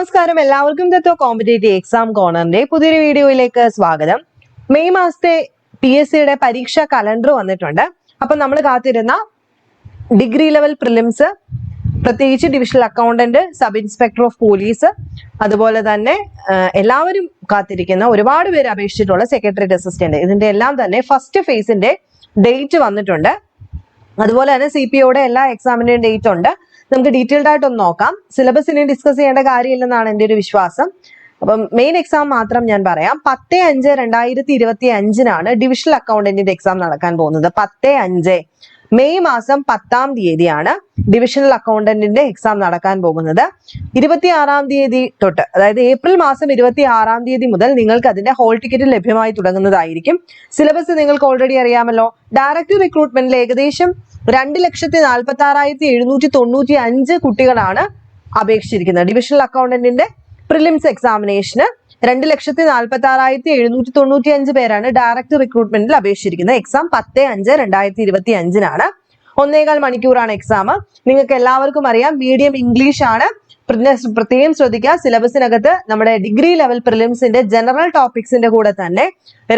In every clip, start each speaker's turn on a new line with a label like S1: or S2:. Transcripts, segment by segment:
S1: നമസ്കാരം. എല്ലാവർക്കും ദത്തോ competitive exam കോർണറിന്റെ പുതിയൊരു വീഡിയോയിലേക്ക് സ്വാഗതം. മെയ് മാസത്തെ പി എസ് സിയുടെ പരീക്ഷാ കലണ്ടർ വന്നിട്ടുണ്ട്. അപ്പൊ നമ്മൾ കാത്തിരുന്ന ഡിഗ്രി ലെവൽ പ്രിലിംസ് പ്രത്യേകിച്ച് divisional accountant sub inspector of police അതുപോലെ തന്നെ എല്ലാവരും കാത്തിരിക്കുന്ന ഒരുപാട് പേര് അപേക്ഷിച്ചിട്ടുള്ള സെക്രട്ടറി അസിസ്റ്റന്റ്. ഇതിന്റെ എല്ലാം തന്നെ ഫസ്റ്റ് ഫേസിന്റെ ഡേറ്റ് വന്നിട്ടുണ്ട്. അതുപോലെ തന്നെ സി പി ഒയുടെ എല്ലാ എക്സാമിന്റെയും ഡേറ്റ് ഉണ്ട്. നമുക്ക് ഡീറ്റെയിൽഡ് ആയിട്ട് ഒന്ന് നോക്കാം. സിലബസ് ഇനി ഡിസ്കസ് ചെയ്യേണ്ട കാര്യമില്ലെന്നാണ് എന്റെ ഒരു വിശ്വാസം. അപ്പം മെയിൻ എക്സാം മാത്രം ഞാൻ പറയാം. പത്ത് അഞ്ച് രണ്ടായിരത്തി ഇരുപത്തി അഞ്ചിനാണ് ഡിവിഷണൽ അക്കൗണ്ടന്റിന്റെ എക്സാം നടക്കാൻ പോകുന്നത്. പത്ത് അഞ്ച്. മെയ് മാസം പത്താം തീയതിയാണ് ഡിവിഷണൽ അക്കൗണ്ടന്റിന്റെ എക്സാം നടക്കാൻ പോകുന്നത്. ഇരുപത്തി ആറാം തീയതി തൊട്ട് അതായത് ഏപ്രിൽ മാസം ഇരുപത്തി ആറാം തീയതി മുതൽ നിങ്ങൾക്ക് അതിന്റെ ഹോൾ ടിക്കറ്റ് ലഭ്യമായി തുടങ്ങുന്നതായിരിക്കും. സിലബസ് നിങ്ങൾക്ക് ഓൾറെഡി അറിയാമല്ലോ. ഡയറക്റ്റ് റിക്രൂട്ട്മെന്റിൽ ഏകദേശം രണ്ട് ലക്ഷത്തി നാൽപ്പത്തി ആറായിരത്തി എഴുന്നൂറ്റി തൊണ്ണൂറ്റി അഞ്ച് കുട്ടികളാണ് അപേക്ഷിച്ചിരിക്കുന്നത്. ഡിവിഷണൽ അക്കൗണ്ടന്റിന്റെ പ്രിലിംസ് എക്സാമിനേഷന് രണ്ട് ലക്ഷത്തി നാൽപ്പത്തി ആറായിരത്തി എഴുന്നൂറ്റി തൊണ്ണൂറ്റി അഞ്ച് പേരാണ് ഡയറക്ട് റിക്രൂട്ട്മെന്റിൽ അപേക്ഷിച്ചിരിക്കുന്നത്. എക്സാം പത്ത് അഞ്ച് രണ്ടായിരത്തി ഇരുപത്തി അഞ്ചിനാണ്. ഒന്നേകാൽ മണിക്കൂറാണ് എക്സാം നിങ്ങൾക്ക് എല്ലാവർക്കും അറിയാം മീഡിയം ഇംഗ്ലീഷ് ആണ്. പ്രത്യേകം ശ്രദ്ധിക്കുക. സിലബസിനകത്ത് നമ്മുടെ ഡിഗ്രി ലെവൽ പ്രിലിംസിന്റെ ജനറൽ ടോപ്പിക്സിന്റെ കൂടെ തന്നെ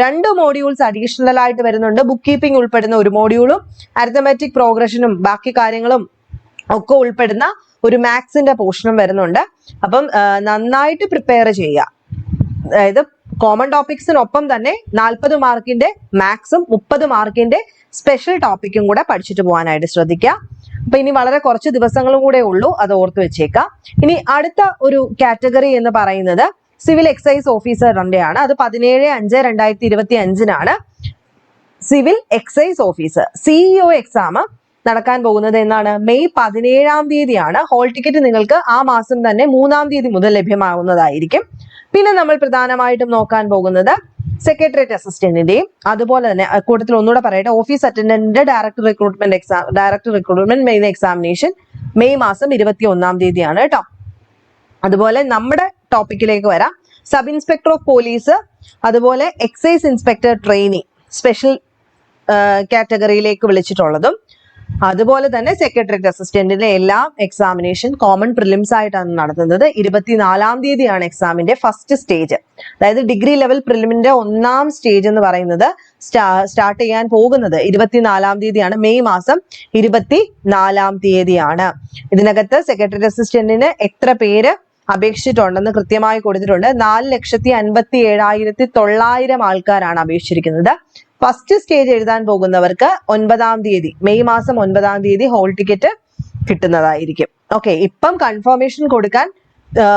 S1: രണ്ട് മോഡ്യൂൾസ് അഡീഷണൽ ആയിട്ട് വരുന്നുണ്ട്. ബുക്ക് കീപ്പിംഗ് ഉൾപ്പെടുന്ന ഒരു മോഡ്യൂളും അരിത്തമാറ്റിക് പ്രോഗ്രഷനും ബാക്കി കാര്യങ്ങളും ഒക്കെ ഉൾപ്പെടുന്ന ഒരു മാത്സിന്റെ പോർഷനും വരുന്നുണ്ട്. അപ്പം നന്നായിട്ട് പ്രിപ്പയർ ചെയ്യുക. അതായത് കോമൺ ടോപ്പിക്സിനൊപ്പം തന്നെ നാൽപ്പത് മാർക്കിന്റെ മാത്സും മുപ്പത് മാർക്കിന്റെ സ്പെഷ്യൽ ടോപ്പിക്കും കൂടെ പഠിച്ചിട്ട് പോകാനായിട്ട് ശ്രദ്ധിക്കുക. അപ്പൊ ഇനി വളരെ കുറച്ച് ദിവസങ്ങളും കൂടെ ഉള്ളൂ അത് ഓർത്ത് വെച്ചേക്കാം. ഇനി അടുത്ത ഒരു കാറ്റഗറി എന്ന് പറയുന്നത് സിവിൽ എക്സൈസ് ഓഫീസറിന്റെ ആണ്. അത് പതിനേഴ് അഞ്ച് രണ്ടായിരത്തി ഇരുപത്തി അഞ്ചിനാണ് civil excise officer. CEO exam നടക്കാൻ പോകുന്നത് എന്നാണ്. മെയ് പതിനേഴാം തീയതിയാണ്. ഹോൾ ടിക്കറ്റ് നിങ്ങൾക്ക് ആ മാസം തന്നെ മൂന്നാം തീയതി മുതൽ ലഭ്യമാകുന്നതായിരിക്കും പിന്നെ നമ്മൾ പ്രധാനമായിട്ടും നോക്കാൻ പോകുന്നത് സെക്രട്ടേറിയറ്റ് അസിസ്റ്റന്റിന്റെയും അതുപോലെ തന്നെ കൂട്ടത്തിൽ ഒന്നുകൂടെ പറയട്ടെ office അറ്റൻഡന്റിന്റെ director recruitment exam director recruitment main examination May മാസം ഇരുപത്തി ഒന്നാം തീയതിയാണ് കേട്ടോ. അതുപോലെ നമ്മുടെ ടോപ്പിക്കിലേക്ക് വരാം. സബ് ഇൻസ്പെക്ടർ ഓഫ് പോലീസ് അതുപോലെ എക്സൈസ് ഇൻസ്പെക്ടർ ട്രെയിനിങ് സ്പെഷ്യൽ കാറ്റഗറിയിലേക്ക് വിളിച്ചിട്ടുള്ളതും അതുപോലെ തന്നെ സെക്രട്ടറിയറ്റ് അസിസ്റ്റന്റിന്റെ എല്ലാം എക്സാമിനേഷൻ കോമൺ പ്രിലിംസ് ആയിട്ടാണ് നടത്തുന്നത്. ഇരുപത്തിനാലാം തീയതിയാണ് എക്സാമിന്റെ ഫസ്റ്റ് സ്റ്റേജ് അതായത് ഡിഗ്രി ലെവൽ പ്രിലിമിന്റെ ഒന്നാം സ്റ്റേജ് എന്ന് പറയുന്നത് സ്റ്റാർട്ട് ചെയ്യാൻ പോകുന്നത് ഇരുപത്തിനാലാം തീയതിയാണ്. മെയ് മാസം ഇരുപത്തി നാലാം തീയതിയാണ്. ഇതിനകത്ത് സെക്രട്ടറി അസിസ്റ്റന്റിന് എത്ര പേര് അപേക്ഷിച്ചിട്ടുണ്ടെന്ന് കൃത്യമായി കൊടുത്തിട്ടുണ്ട്. നാല് ലക്ഷത്തി അൻപത്തി ഏഴായിരത്തി തൊള്ളായിരം ആൾക്കാരാണ് അപേക്ഷിച്ചിരിക്കുന്നത്. ഫസ്റ്റ് സ്റ്റേജ് എഴുതാൻ പോകുന്നവർക്ക് ഒൻപതാം തീയതി മെയ് മാസം ഒൻപതാം തീയതി ഹോൾ ടിക്കറ്റ് കിട്ടുന്നതായിരിക്കും. ഓക്കെ ഇപ്പം കൺഫർമേഷൻ കൊടുക്കാൻ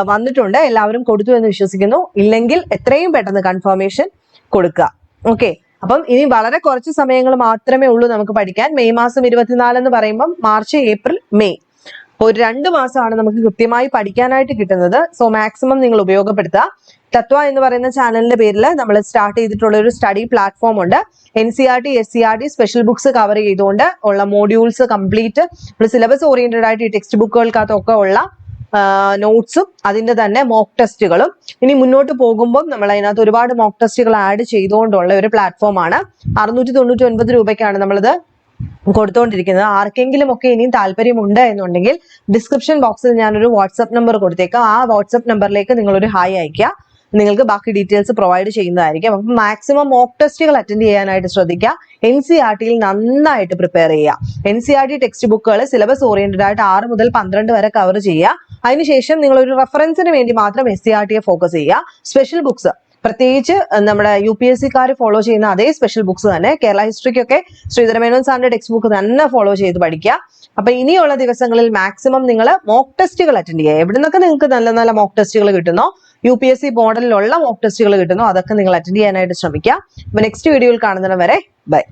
S1: വന്നിട്ടുണ്ട്. എല്ലാവരും കൊടുത്തു എന്ന് വിശ്വസിക്കുന്നു. ഇല്ലെങ്കിൽ എത്രയും പെട്ടെന്ന് കൺഫർമേഷൻ കൊടുക്കുക. ഓക്കെ അപ്പം ഇനി വളരെ കുറച്ച് സമയങ്ങൾ മാത്രമേ ഉള്ളൂ നമുക്ക് പഠിക്കാൻ. മെയ് മാസം ഇരുപത്തിനാല് എന്ന് പറയുമ്പം മാർച്ച് ഏപ്രിൽ മെയ്. ഒരു രണ്ട് മാസമാണ് നമുക്ക് കൃത്യമായി പഠിക്കാനായിട്ട് കിട്ടുന്നത്. സോ മാക്സിമം നിങ്ങൾ ഉപയോഗപ്പെടുത്തുക. തത്വ എന്ന് പറയുന്ന ചാനലിന്റെ പേരിൽ നമ്മൾ സ്റ്റാർട്ട് ചെയ്തിട്ടുള്ള ഒരു സ്റ്റഡി പ്ലാറ്റ്ഫോം ഉണ്ട്. N C R T S C R T special books cover ചെയ്തുകൊണ്ട് ഉള്ള മോഡ്യൂൾസ് കംപ്ലീറ്റ് നമ്മൾ സിലബസ് ഓറിയന്റഡ് ആയിട്ട് ഈ ടെക്സ്റ്റ് ബുക്കുകൾക്കകത്തൊക്കെ ഉള്ള നോട്ട്സും അതിന്റെ തന്നെ മോക്ക് ടെസ്റ്റുകളും ഇനി മുന്നോട്ട് പോകുമ്പോൾ നമ്മൾ അതിനകത്ത് ഒരുപാട് മോക്ക് ടെസ്റ്റുകൾ ആഡ് ചെയ്തുകൊണ്ടുള്ള ഒരു പ്ലാറ്റ്ഫോമാണ് അറുന്നൂറ്റി തൊണ്ണൂറ്റി ഒൻപത് രൂപയ്ക്കാണ് നമ്മളത് കൊടുത്തുകൊണ്ടിരിക്കുന്നത് ആർക്കെങ്കിലും ഒക്കെ ഇനിയും താല്പര്യമുണ്ട് എന്നുണ്ടെങ്കിൽ ഡിസ്ക്രിപ്ഷൻ ബോക്സിൽ ഞാനൊരു വാട്സപ്പ് നമ്പർ കൊടുത്തേക്കാം. ആ വാട്സപ്പ് നമ്പറിലേക്ക് നിങ്ങളൊരു ഹായ് അയക്കുക നിങ്ങൾക്ക് ബാക്കി ഡീറ്റെയിൽസ് പ്രൊവൈഡ് ചെയ്യുന്നതായിരിക്കും. അപ്പം മാക്സിമം മോക്ക് ടെസ്റ്റുകൾ അറ്റൻഡ് ചെയ്യാനായിട്ട് ശ്രദ്ധിക്കുക. എൻ സി ആർ ടിയിൽ നന്നായിട്ട് പ്രിപ്പയർ ചെയ്യുക. N C R T text ബുക്കുകൾ സിലബസ് ഓറിയന്റഡ് ആയിട്ട് ആറ് മുതൽ പന്ത്രണ്ട് വരെ കവർ ചെയ്യുക. അതിനുശേഷം നിങ്ങൾ ഒരു റെഫറൻസിന് വേണ്ടി മാത്രം എസ് സി ആർ ടിയെ ഫോക്കസ് ചെയ്യുക. സ്പെഷ്യൽ ബുക്സ് പ്രത്യേകിച്ച് നമ്മുടെ യു പി എസ് സിക്കാർ ഫോളോ ചെയ്യുന്ന അതേ സ്പെഷ്യൽ ബുക്സ് തന്നെ. കേരള ഹിസ്റ്ററിക്കൊക്കെ ശ്രീധരമേനോൻ സാറിന്റെ ടെക്സ്റ്റ് ബുക്ക് തന്നെ ഫോളോ ചെയ്ത് പഠിക്കുക. അപ്പൊ ഇനിയുള്ള ദിവസങ്ങളിൽ മാക്സിമം നിങ്ങൾ മോക്ക് ടെസ്റ്റുകൾ അറ്റൻഡ് ചെയ്യുക. എവിടെ നിന്നൊക്കെ നിങ്ങൾക്ക് നല്ല നല്ല മോക്ക് ടെസ്റ്റുകൾ കിട്ടുന്നോ യു പി എസ് സി മോഡലിലുള്ള മോക്ക് ടെസ്റ്റുകൾ കിട്ടുന്നു. അതൊക്കെ നിങ്ങൾ അറ്റൻഡ് ചെയ്യാനായിട്ട് ശ്രമിക്കുക. നെക്സ്റ്റ് വീഡിയോയിൽ കാണുന്നതിന് വരെ ബൈ